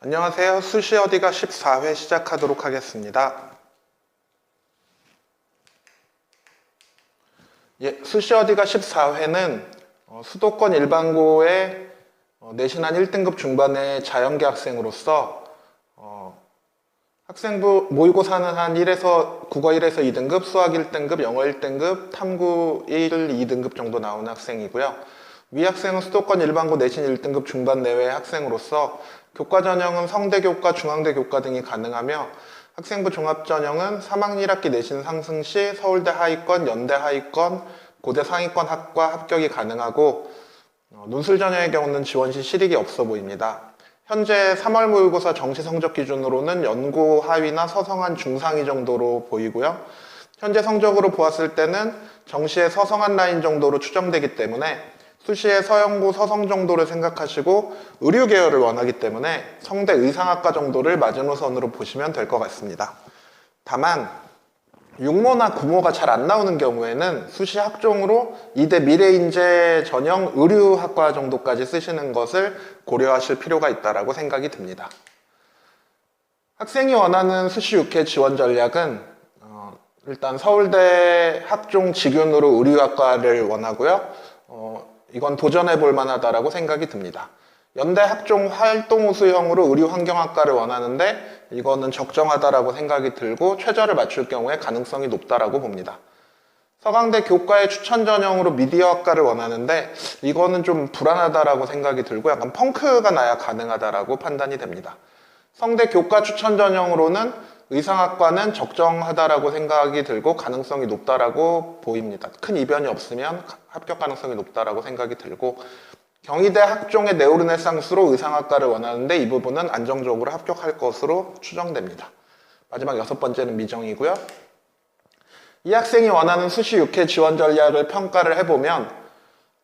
안녕하세요. 수시 어디가 14회 시작하도록 하겠습니다. 예, 수시 어디가 14회는 수도권 일반고의 어, 내신 한 1등급 중반의 자연계 학생으로서 어, 학생부 모의고사는 한 1에서 국어 1에서 2등급, 수학 1등급, 영어 1등급, 탐구 1, 2등급 정도 나오는 학생이고요. 위 학생은 수도권 일반고 내신 1등급 중반 내외의 학생으로서 교과 전형은 성대 교과, 중앙대 교과 등이 가능하며 학생부 종합 전형은 3학년 1학기 내신 상승 시 서울대 하위권, 연대 하위권, 고대 상위권 학과 합격이 가능하고 어, 논술 전형의 경우는 지원 시 실익이 없어 보입니다. 현재 3월 모의고사 정시 성적 기준으로는 연고 하위나 서성한 중상위 정도로 보이고요. 현재 성적으로 보았을 때는 정시의 서성한 라인 정도로 추정되기 때문에 수시의 서영고 서성 정도를 생각하시고 의류 계열을 원하기 때문에 성대 의상학과 정도를 마지노선으로 보시면 될 것 같습니다. 다만 육모나 구모가 잘 안 나오는 경우에는 수시 학종으로 이대 미래인재 전형 의류학과 정도까지 쓰시는 것을 고려하실 필요가 있다고 생각이 듭니다. 학생이 원하는 수시 6회 지원 전략은 어, 일단 서울대 학종 직윤으로 의류학과를 원하고요. 어, 이건 도전해 볼 만하다라고 생각이 듭니다. 연대 학종 활동 우수형으로 의료 환경학과를 원하는데 이거는 적정하다라고 생각이 들고 최저를 맞출 경우에 가능성이 높다라고 봅니다. 서강대 교과의 추천 전형으로 미디어학과를 원하는데 이거는 좀 불안하다라고 생각이 들고 약간 펑크가 나야 가능하다라고 판단이 됩니다. 성대 교과 추천 전형으로는 의상학과는 적정하다라고 생각이 들고 가능성이 높다라고 보입니다. 큰 이변이 없으면 합격 가능성이 높다라고 생각이 들고 경희대 학종의 네오르네상스로 의상학과를 원하는데 이 부분은 안정적으로 합격할 것으로 추정됩니다. 마지막 여섯 번째는 미정이고요. 이 학생이 원하는 수시 6회 지원 전략을 평가를 해보면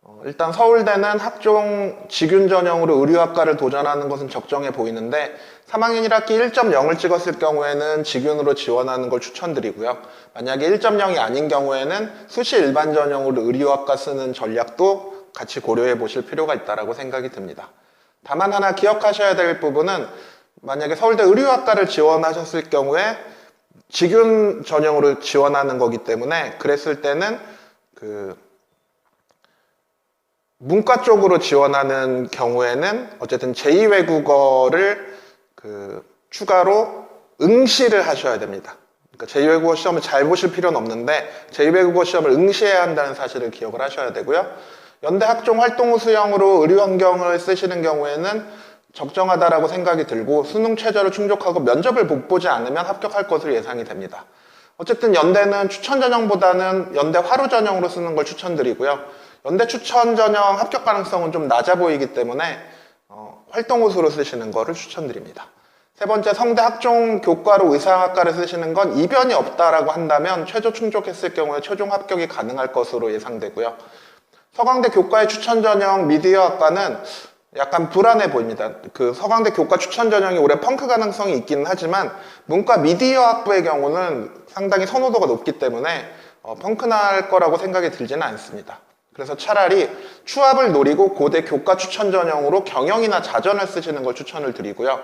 어, 일단 서울대는 학종 직윤 전형으로 의류학과를 도전하는 것은 적정해 보이는데 3학년 1학기 1.0을 찍었을 경우에는 직윤으로 지원하는 걸 추천드리고요. 만약에 1.0이 아닌 경우에는 수시 일반 전형으로 의류학과 쓰는 전략도 같이 고려해 보실 필요가 있다고 생각이 듭니다. 다만 하나 기억하셔야 될 부분은 만약에 서울대 의류학과를 지원하셨을 경우에 직윤 전형으로 지원하는 거기 때문에 그랬을 때는 그 문과 쪽으로 지원하는 경우에는 어쨌든 제2외국어를 그 추가로 응시를 하셔야 됩니다. 그러니까 제2외국어 시험을 잘 보실 필요는 없는데 제2외국어 시험을 응시해야 한다는 사실을 기억을 하셔야 되고요. 연대 학종 활동 수형으로 의료 환경을 쓰시는 경우에는 적정하다라고 생각이 들고 수능 최저를 충족하고 면접을 못 보지 않으면 합격할 것으로 예상이 됩니다. 어쨌든 연대는 추천 전형보다는 연대 화로 전형으로 쓰는 걸 추천드리고요. 연대 추천 전형 합격 가능성은 좀 낮아 보이기 때문에 어, 활동 호수로 쓰시는 거를 추천드립니다. 세 번째 성대 학종 교과로 의상학과를 쓰시는 건 이변이 없다라고 한다면 최저 충족했을 경우에 최종 합격이 가능할 것으로 예상되고요. 서강대 교과의 추천 전형 미디어학과는 약간 불안해 보입니다. 그 서강대 교과 추천 전형이 올해 펑크 가능성이 있기는 하지만 문과 미디어 학부의 경우는 상당히 선호도가 높기 때문에 어, 펑크 날 거라고 생각이 들지는 않습니다. 그래서 차라리 추합을 노리고 고대 교과 추천 전형으로 경영이나 자전을 쓰시는 걸 추천을 드리고요.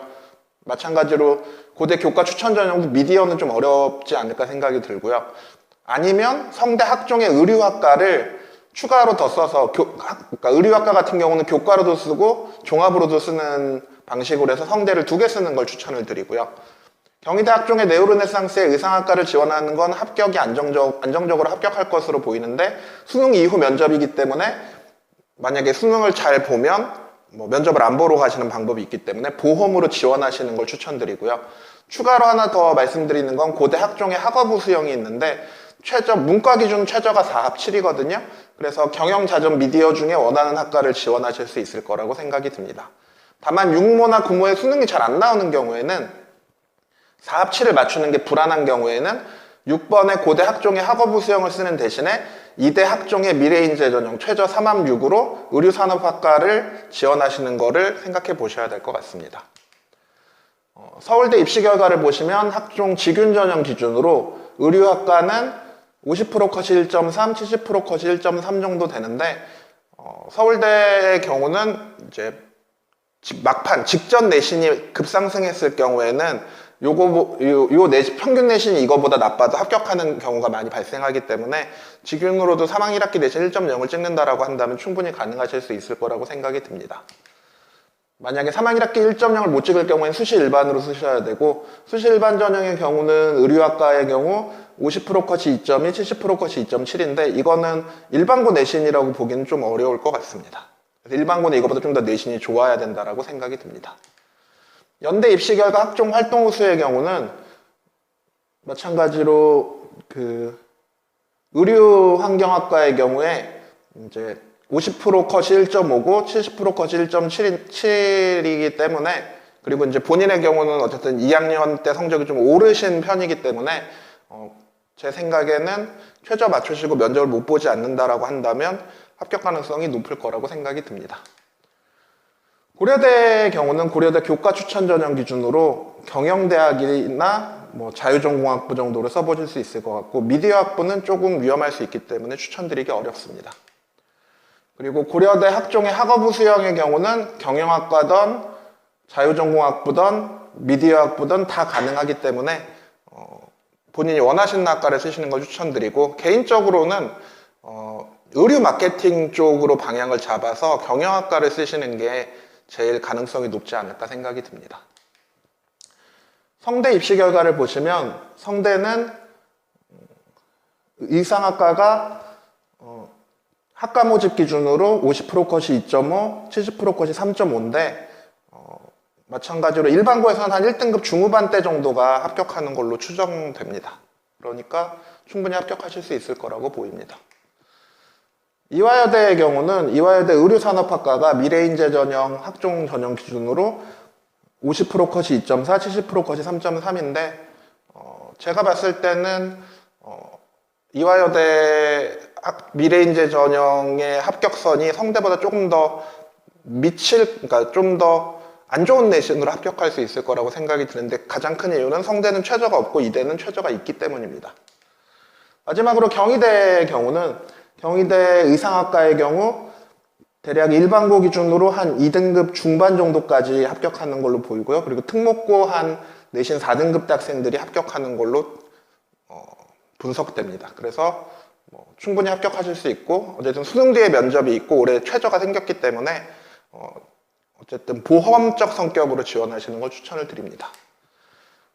마찬가지로 고대 교과 추천 전형도 미디어는 좀 어렵지 않을까 생각이 들고요. 아니면 성대 학종의 의류학과를 추가로 더 써서 교, 그러니까 의류학과 같은 경우는 교과로도 쓰고 종합으로도 쓰는 방식으로 해서 성대를 두 개 쓰는 걸 추천을 드리고요. 경희대 학종의 네오르네상스의 의상학과를 지원하는 건 합격이 안정적, 안정적으로 합격할 것으로 보이는데 수능 이후 면접이기 때문에 만약에 수능을 잘 보면 뭐 면접을 안 보러 가시는 방법이 있기 때문에 보험으로 지원하시는 걸 추천드리고요. 추가로 하나 더 말씀드리는 건 고대 학종의 학업우 수형이 있는데 최저 문과 기준 최저가 4합 7이거든요. 그래서 경영 자전 미디어 중에 원하는 학과를 지원하실 수 있을 거라고 생각이 듭니다. 다만 육모나 구모의 수능이 잘 안 나오는 경우에는 4합 7을 맞추는 게 불안한 경우에는 6번의 고대 학종의 학업우 수형을 쓰는 대신에 2대 학종의 미래인재 전형 최저 3합 6으로 의류산업학과를 지원하시는 거를 생각해 보셔야 될 것 같습니다. 어, 서울대 입시 결과를 보시면 학종 직윤 전형 기준으로 의류학과는 50% 컷이 1.3, 70% 컷이 1.3 정도 되는데 어, 서울대의 경우는 이제 직- 막판 직전 내신이 급상승했을 경우에는 요거 보- 요, 요 내신, 평균 내신이 이거보다 나빠도 합격하는 경우가 많이 발생하기 때문에 지금으로도 3학 1학기 내신 1.0을 찍는다라고 한다면 충분히 가능하실 수 있을 거라고 생각이 듭니다. 만약에 3학 1학기 1.0을 못 찍을 경우에는 수시 일반으로 쓰셔야 되고 수시 일반 전형의 경우는 의류학과의 경우 50% 컷이 2.2, 70% 컷이 2.7인데 이거는 일반고 내신이라고 보기는 좀 어려울 것 같습니다. 그래서 일반고는 이거보다 좀 더 내신이 좋아야 된다라고 생각이 듭니다. 연대 입시 결과 학종 활동 우수의 경우는 마찬가지로 그 의류 환경학과의 경우에 이제 50% 컷이 1.5고 70% 컷이 1.7이기 때문에 그리고 이제 본인의 경우는 어쨌든 2학년 때 성적이 좀 오르신 편이기 때문에 어, 제 생각에는 최저 맞추시고 면접을 못 보지 않는다라고 한다면 합격 가능성이 높을 거라고 생각이 듭니다. 고려대의 경우는 고려대 교과 추천 전형 기준으로 경영대학이나 뭐 자유전공학부 정도로 써보실 수 있을 것 같고 미디어학부는 조금 위험할 수 있기 때문에 추천드리기 어렵습니다. 그리고 고려대 학종의 학업우 수형의 경우는 경영학과든 자유전공학부든 미디어학부든 다 가능하기 때문에 어, 본인이 원하시는 학과를 쓰시는 걸 추천드리고 개인적으로는 어, 의류 마케팅 쪽으로 방향을 잡아서 경영학과를 쓰시는 게 제일 가능성이 높지 않을까 생각이 듭니다. 성대 입시 결과를 보시면 성대는 의상학과가 어, 학과 모집 기준으로 50% 컷이 2.5, 70% 컷이 3.5인데 어, 마찬가지로 일반고에서는 한 1등급 중후반대 정도가 합격하는 걸로 추정됩니다. 그러니까 충분히 합격하실 수 있을 거라고 보입니다. 이화여대의 경우는 이화여대 의료산업학과가 미래인재 전형 학종 전형 기준으로 50% 컷이 2.4, 70% 컷이 3.3인데 어, 제가 봤을 때는 어, 이화여대 학- 미래인재 전형의 합격선이 성대보다 조금 더 미칠, 그러니까 좀 더 안 좋은 내신으로 합격할 수 있을 거라고 생각이 드는데 가장 큰 이유는 성대는 최저가 없고 이대는 최저가 있기 때문입니다. 마지막으로 경희대의 경우는 경희대 의상학과의 경우 대략 일반고 기준으로 한 2등급 중반 정도까지 합격하는 걸로 보이고요. 그리고 특목고 한 내신 4등급 학생들이 합격하는 걸로 어, 분석됩니다. 그래서 뭐 충분히 합격하실 수 있고 어쨌든 수능 뒤에 면접이 있고 올해 최저가 생겼기 때문에 어, 어쨌든 보험적 성격으로 지원하시는 걸 추천을 드립니다.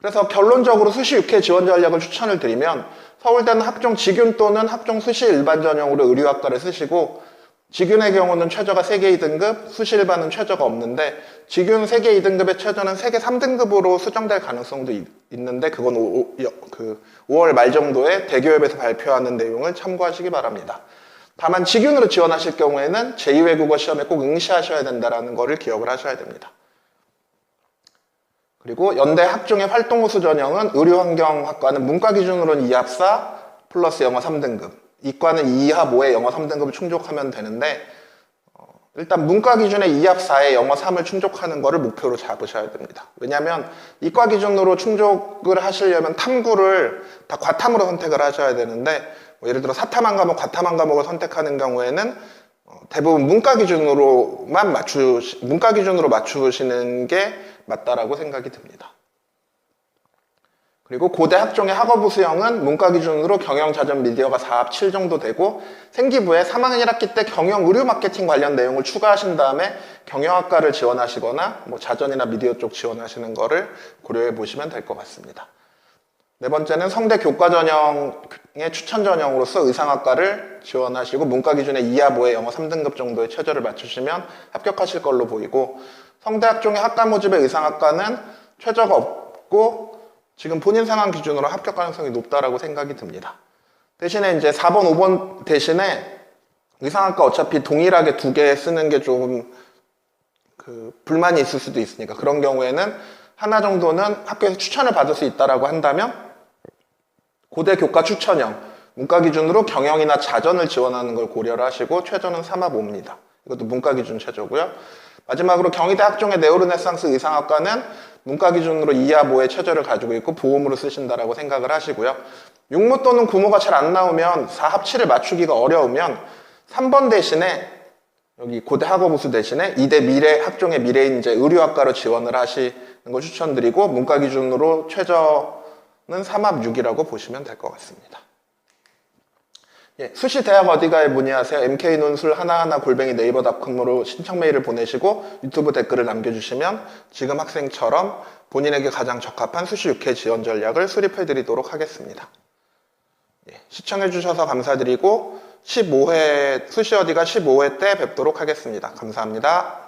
그래서 결론적으로 수시 6회 지원 전략을 추천을 드리면 서울대는 학종 직윤 또는 학종 수시 일반 전형으로 의류학과를 쓰시고 직윤의 경우는 최저가 세계 2등급, 수시 일반은 최저가 없는데 직윤 세계 2등급의 최저는 세계 3등급으로 수정될 가능성도 있, 는데 그건 오, 그 5월 말 정도에 대기업에서 발표하는 내용을 참고하시기 바랍니다. 다만 직윤으로 지원하실 경우에는 제2외국어 시험에 꼭 응시하셔야 된다는 것을 기억을 하셔야 됩니다. 그리고 연대 학종의 활동우수 전형은 의료환경학과는 문과 기준으로는 2합4 플러스 영어 3등급, 이과는 2합 5에 영어 3등급을 충족하면 되는데 어, 일단 문과 기준의 2합 4에 영어 3을 충족하는 거를 목표로 잡으셔야 됩니다. 왜냐하면 이과 기준으로 충족을 하시려면 탐구를 다 과탐으로 선택을 하셔야 되는데 뭐 예를 들어 사탐 한 과목, 과탐 한 과목을 선택하는 경우에는 어, 대부분 문과 기준으로만 맞추 문과 기준으로 맞추시는 게 맞다라고 생각이 듭니다. 그리고 고대 학종의 학업우 수형은 문과 기준으로 경영 자전 미디어가 4합 7 정도 되고 생기부에 3학년 1학기 때 경영 의류 마케팅 관련 내용을 추가하신 다음에 경영학과를 지원하시거나 뭐 자전이나 미디어 쪽 지원하시는 거를 고려해 보시면 될 것 같습니다. 네 번째는 성대 교과 전형의 추천 전형으로서 의상학과를 지원하시고 문과 기준의 2하 5의 영어 3등급 정도의 최저를 맞추시면 합격하실 걸로 보이고 성대 학 종의 학과 모집의 의상학과는 최저가 없고 지금 본인 상황 기준으로 합격 가능성이 높다라고 생각이 듭니다. 대신에 이제 4번, 5번 대신에 의상학과 어차피 동일하게 두 개 쓰는 게 좀 그 불만이 있을 수도 있으니까 그런 경우에는 하나 정도는 학교에서 추천을 받을 수 있다라고 한다면 고대 교과 추천형 문과 기준으로 경영이나 자전을 지원하는 걸 고려를 하시고 최저는 3합 5입니다. 이것도 문과 기준 최저고요. 마지막으로 경희대 학종의 네오르네상스 의상학과는 문과 기준으로 2하 5의 최저를 가지고 있고 보험으로 쓰신다라고 생각을 하시고요. 육모 또는 구모가 잘 안 나오면 4합 7을 맞추기가 어려우면 3번 대신에 여기 고대 학업우수 대신에 이대 미래 학종의 미래인 이제 의료학과로 지원을 하시는 걸 추천드리고 문과 기준으로 최저는 3합 6이라고 보시면 될 것 같습니다. 예, 수시 대학 어디가에 문의하세요. MK 논술 하나하나 골뱅이 네이버닷컴으로 신청 메일을 보내시고 유튜브 댓글을 남겨주시면 지금 학생처럼 본인에게 가장 적합한 수시 6회 지원 전략을 수립해 드리도록 하겠습니다. 예, 시청해 주셔서 감사드리고 15회 수시 어디가 15회 때 뵙도록 하겠습니다. 감사합니다.